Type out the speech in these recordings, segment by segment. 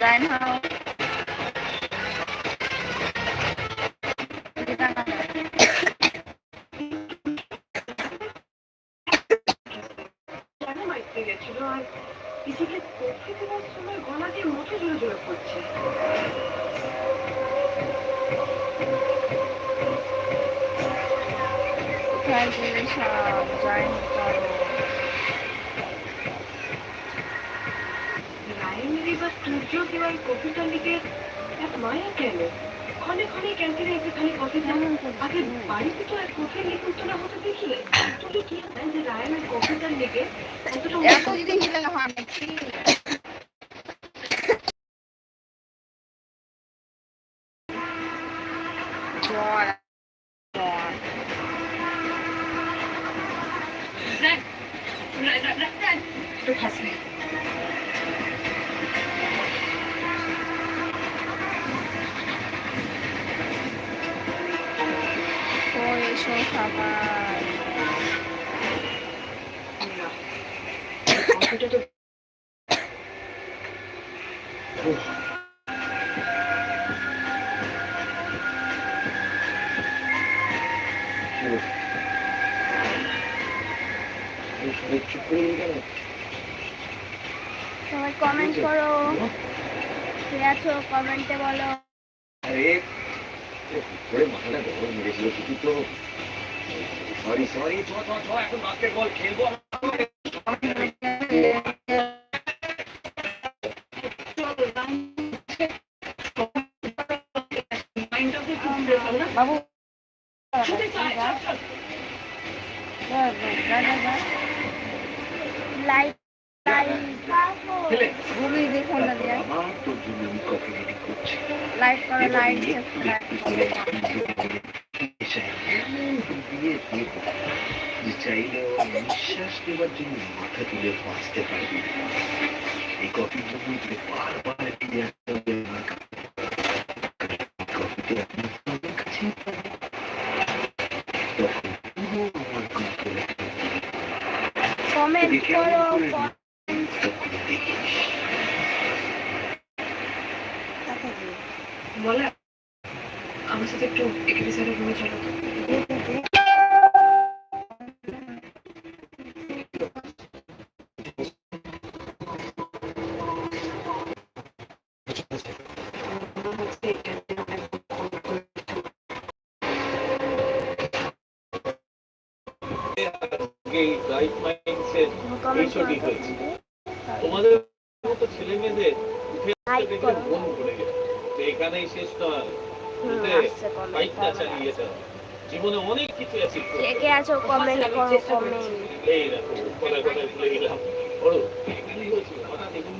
dein Haus. গেছিল আর পিসিকে coffee দেওয়ার সময় গলা দিয়ে মুখে জোরে জোরে পড়ছে কোথায় গেলে সব জয়েন করো রায়মেরি বা সূর্য কেউ আর কফিটা লিখে এক মায়া কেন? ক্ষণে ক্ষণে ক্যান্টিনে এসে খালি কফি দেন আগে বাড়িতে তো এক কফি তো না হতে দেখিলে? তুমি কি জানেন যে রায়মের কফিটার লিখে এতটা এত হয় একটু হাসলে তো এসো সবাই কফিটা তো সবাই কমেন্ট করো। কে আছো? কমেন্টে বলো। আরে মাথাটা গরম মেরেছিল কিছু তো সরি সরি চ চ চ এখন বাস্কেটবল খেলব। বাবু। লাইট লাইট গুলি দেখুন না দিয়া আমার তোর জন্য আমি কফি রেডি করছি লাইক করো লাইক সাবস্ক্রাইব যে চাইলে নিঃশ্বাস নেবার জন্য মাথা তুলে বাঁচতে পারবি এই কফির জন্য বারবার ফিরে আসতে হবে আমার কাছে। কফিতে আপনি তোদের কাছে তখন পুরো আমার কন্ট্রোলে কমেন্ট করো এই রাইট মাইন্ডসেট এইসবই হয়েছে। তোমাদের মতো ছেলে মেয়েদের উঠে দেখে মন ভরে গেছে তো এখানেই শেষ নয় বাইকটা চালিয়ে যাও জীবনে অনেক কিছু আছে কে কে আছো কমেন্ট করো কমেন্ট এই দেখো কথা কথা ভুলে গেলাম বড় কি হয়েছিল হঠাৎ এগুলো ছুটে এসেছে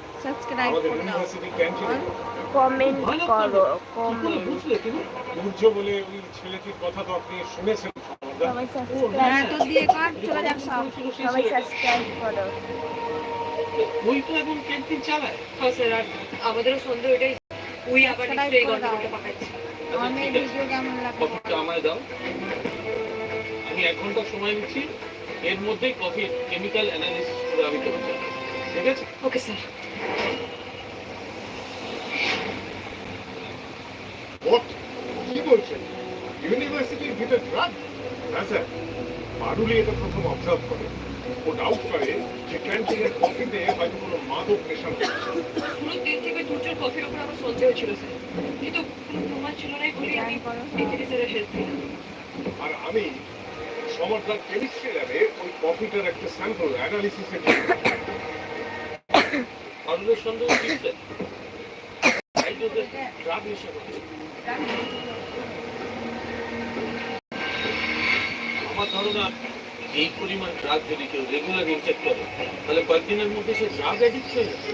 সাবস্ক্রাইব কমেন্ট করো কমেন্ট বলে। ওই ছেলেটির কথা তো আপনি শুনেছেন সমরদা সবাই সাবস্ক্রাইব হ্যাঁ। তো দিয়ে কাট চলে যাক সব সবাই সাবস্ক্রাইব করো। ওই তো এখন ক্যান্টিন চালায়। হ্যাঁ স্যার আর আমাদেরও সন্দেহ এটাই। ওই আবার এই করে দাও। আমার ভিডিও কেমন লাগে আমায় দাও। আমি এক ঘণ্টা সময় নিচ্ছি। এর মধ্যেই কফি কেমিক্যাল অ্যানালিসিস করে আমি করতে চাই। ঠিক আছে ওকে স্যার। What? কি বলছেন? ইউনিভার্সিটির ভিতরে ড্রাগ হ্যাঁ স্যার। পারুলি এটা প্রথম অবজার্ভ করে। ও ডাউট করে যে ক্যান্টিনের কফিতে হয়তো কোনো মাদক মেশানো আছে পুরো দিন থেকে দুর্যোগ কফির উপর আমার সন্দেহ ছিল স্যার। কিন্তু কোনো প্রমাণ ছিল না বলে আমি স্যারের হেল্প নিলাম। আর আমি সমর্থন কেমিস্ট্রি ল্যাবে ওই কফিটার একটা স্যাম্পল অ্যানালিসিসের জন্য নেশা আমার ধারণা, এই পরিমাণ ড্রাগ যদি কেউ রেগুলার ইনটেক করে, তাহলে কয়েকদিনের মধ্যে সে ড্রাগ অ্যাডিক্ট হয়ে যাবে।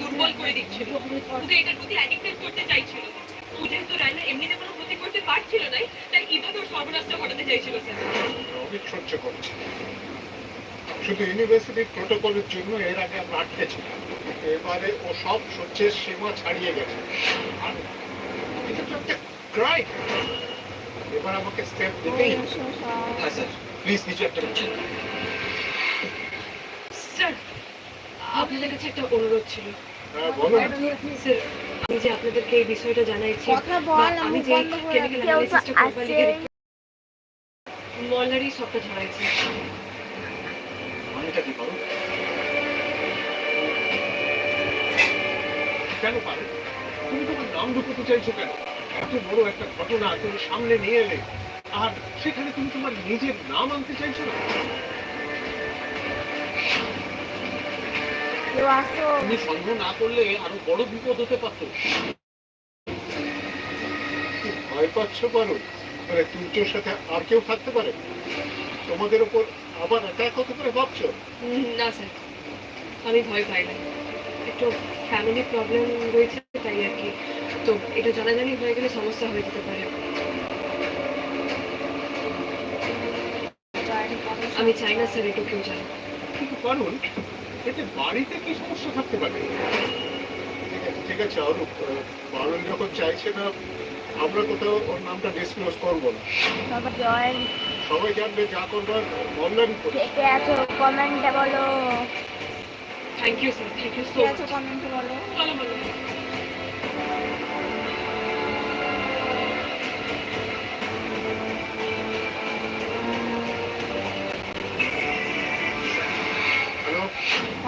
দুর্বল করে দিচ্ছিল। এটার প্রতি করতে চাইছিল। রায়না এমনিতে কোনো ক্ষতি করতে পারছিল না তাই সর্বনাশটা ঘটাতে চাইছিল স্যার? অনেক সহ্য করছে। শুধু ইউনিভার্সিটির প্রোটোকলের জন্য এর আগে আমরা আটকেছিলাম। এবারে ও সব সহ্যের সীমা ছাড়িয়ে গেছে। এটা তো একটা ক্রাইম এবার আমাকে স্টেপ দিতেই হ্যাঁ স্যার। প্লিজ কিছু একটা স্যার আপনাদের কাছে একটা অনুরোধ ছিল। হ্যাঁ বলো না। স্যার আমি যে আপনাদেরকে এই বিষয়টা জানাইছি আমি যে মলারই সবটা ধরাইছি মানেটা কি পারো কেন পারো? তুমি তোমার নাম ঢুকতে চাইছো কেন? এত বড় একটা ঘটনা তুমি সামনে নিয়ে এলে আর সেখানে তুমি তোমার নিজের নাম আনতে চাইছো না? তুমি সন্দেহ না করলে আরও বড় বিপদ হতে পারতো। ভয় পাচ্ছ পারো মানে তুলচোর সাথে আর কেউ থাকতে পারে? তোমাদের উপর আবার অ্যাটাক হতে পারে ভাবছ? না স্যার আমি ভয় পাই না। একটু ফ্যামিলি প্রবলেম রয়েছে তাই আর কি। তো এটা জানাজানি হয়ে গেলে সমস্যা হয়ে যেতে পারে। আমি চাই না স্যার একটু কেউ জানে কিন্তু কারণ? এতে বাড়িতে কি সমস্যা থাকতে পারে? ঠিক আছে ঠিক আছে অরূপ আহ, বারণ যখন চাইছে না আমরা কোথাও ওর নামটা ডিসক্লোজ করব না। সবাই জানবে যা করবার অনলাইন করে থেকে আছো? কমেন্টে বলো। Thank you sir thank you so much কমেন্টে বলো?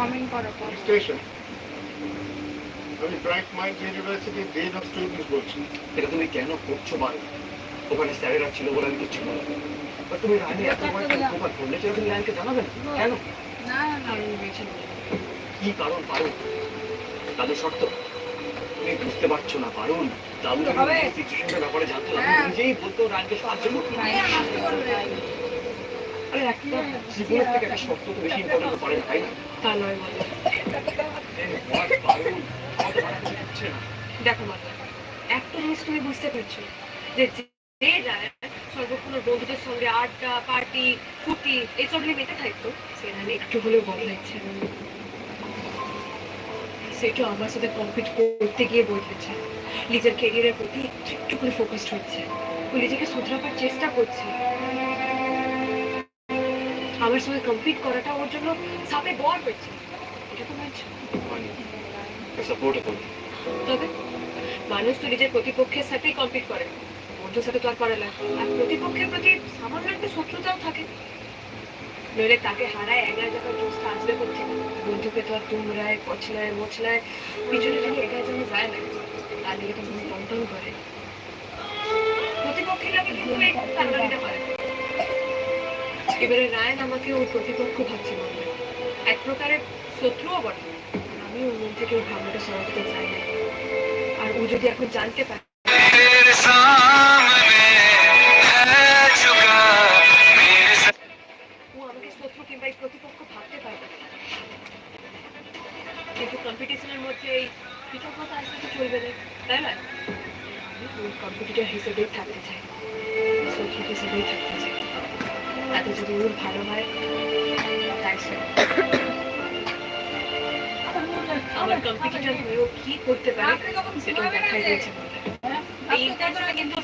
কমেন্ট করো স্টেশন আমি ব্রাইট মাইন্ড ইউনিভার্সিটির ডিন অফ স্টুডেন্টস বলছি। এটা তুমি কেন করছ বারো ওখানে স্যারেরা ছিল বলে আমি কিচ্ছু বলো তুমি রানী এত বড় উপকার করলে সেটা তুমি রানীকে জানাবে না? কেন? না কারণ রয়েছে কি কারণ পারুন দাদু শর্ত? তুমি বুঝতে পারছ না পারুন দাদু হবে। সিচুয়েশনের ব্যাপারে জানতো না হ্যাঁ। নিজেই বলতো রানীকে সাহায্য করতো। আরে একটা জীবনের থেকে একটা তো বেশি ইম্পর্টেন্ট করে তা নয়। দেখো একটা জিনিস তুমি বুঝতে পারছ, যে যে বন্ধুদের সঙ্গে আড্ডা, পার্টি ফুটি এসব নিয়ে মেতে থাকতো, সে রায় একটু হলেও বদলাচ্ছে সেটা আমার সাথে কম্পিট করতে গিয়ে বদলেছে নিজের কেরিয়ারের প্রতি একটু করে ফোকাসড হচ্ছে, ও নিজেকে শুধরাবার চেষ্টা করছে। আমার সঙ্গে কম্পিট করাটা ওর জন্য সাপে বর হয়েছে। এটা তো মানছো তবে মানুষ তো নিজের প্রতিপক্ষের সাথেই কম্পিট করে। বন্ধুর সাথে তো আর করে না। আর প্রতিপক্ষের প্রতি সামান্য একটা শত্রুতাও থাকে। নইলে তাকে হারায় এগারো জায়গার জোসটা আসবে করছে বন্ধুকে তো আর তুমরায় পছলায় মোছলায় পিছনে ফেলে এগারো জন্য যায় না। তার দিকে তো মন টনটন করে। প্রতিপক্ষের লাগে কিন্তু এই করে এবারে রায়ন আমাকে ওর প্রতিপক্ষ ভাবছে মনে। এক প্রকারের শত্রুও বটে আমি ওর মন থেকে ওর ভাবনাটা সরাতে চাই না আর ও যদি এখন জানতে পারে কম্পিটিটর হয়েও কি করতে পারে সেটা দেখাই দিয়েছে এই কিন্তু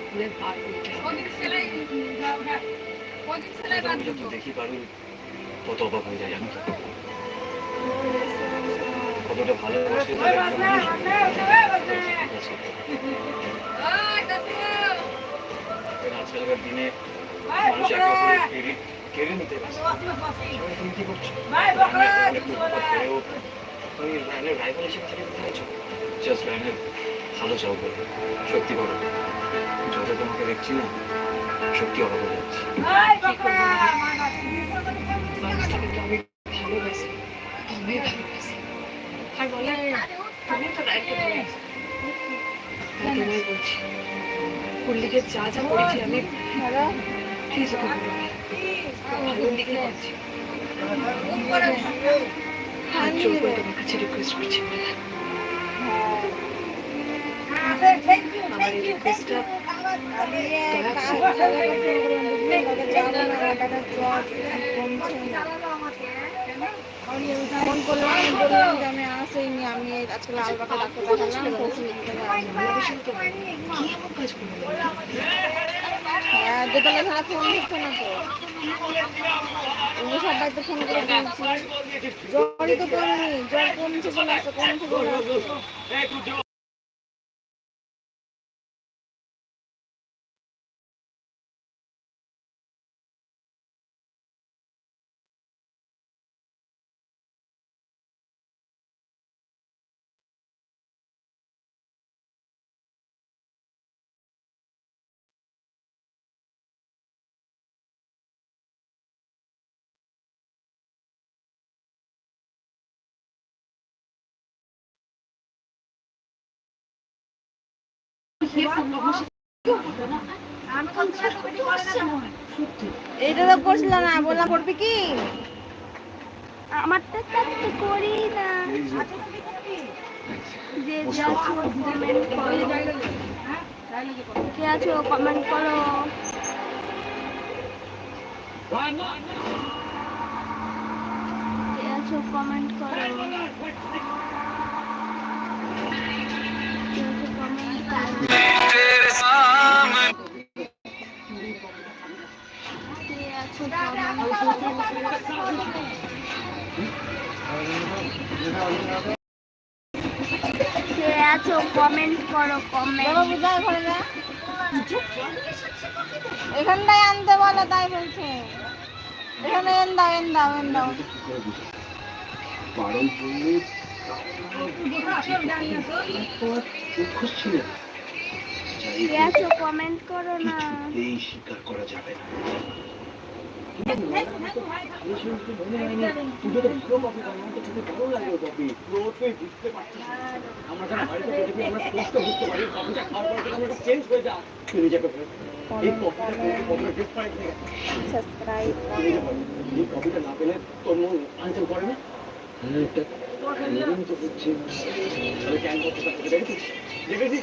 খুলে বার করতে হবে। দেখি পারুন অবাক হয়ে যায় জানো তো। কতটা ভালোবাসে। আজকালকার দিনে কেড়ে নিতে তুমি কি করছ তুমি রানের রাইভাল হিসেবে থেকে চাইছো জাস্ট রানের ভালো চাও বলে সত্যি করো যত তোমাকে দেখছি না সত্যি অবাক হয়ে যাচ্ছি আমি ভালোবাসি আমি ভালোবাসি আর বলে তুমি তো রায়কে ভালোবাসি তোমায় বলছি পল্লীকে যা যা করেছি আমি প্লিজ ওকে দিকে করছি হাত জোর করে তোমার কাছে রিকোয়েস্ট করছি আমার এই রিকোয়েস্টটা ফোন করলাম বললাম যে আমি আসিনি আমি আজকে লাল বাটা ডাক্তার দেখালাম কি এমন কাজ করব হ্যাঁ দোতলা ছাড়া ফোন হচ্ছে না তো। সবাই তো ফোন করে দিয়েছি জ্বরই তো কমিনি, জ্বর কমছে চলে আসছে এইটা তো করছিল কমেন্ট করো কে আছো কমেন্ট করো? কে আছো কমেন্ট করো কে আছো কমেন্ট করো কে আছো? কমেন্ট কমেন্ট করো কমেন্ট এখানটায় আনতে বলো তাই বলছে। এখানে এন দাও এন দাও এন দাও বারণ করলে ছিল কে আছো? কমেন্ট করো না। এই স্বীকার করা যাবে না। দেখেছিস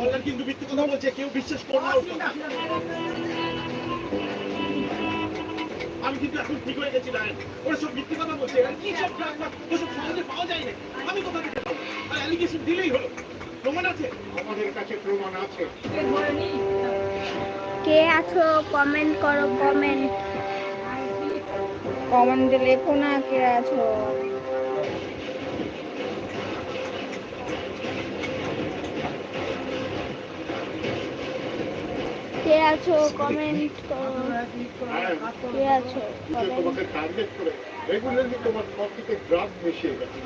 বললেন কিন্তু কথা বলছে কেউ বিশ্বাস করবে না। আমি কিন্তু এখন ঠিক হয়ে গেছি রায়ন ওরা সব মিথ্যে কথা বলছে এরা কি সব ড্রাগ ওসব সহজে পাওয়া যায় না। আমি কোথা থেকে পাবো? আর অ্যালিগেশন দিলেই হলো। প্রমাণ আছে? আমাদের কাছে প্রমাণ আছে। কে আছো? কমেন্ট করো কমেন্ট কমেন্টে লেখো না কে আছো। কে আছো? কমেন্ট করো। কে আছো? তোমাকে টার্গেট করে রেগুলারলি তোমার কফিতে ড্রাগ মিশিয়ে গেছে।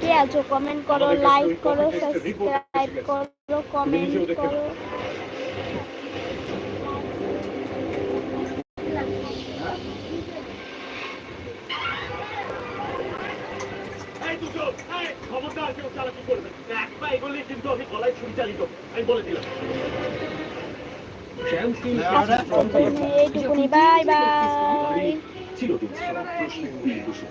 কে আছো? কমেন্ট করো লাইক করো সাবস্ক্রাইব করো কমেন্ট করো এই দুটো এই খবরদার কেউ চালাকি করবে না, একবার কিন্তু আমি গলায় ছুরি চালিত। আমি বলে দিলাম। Bye bye. চিরদিন প্রশ্নের বসে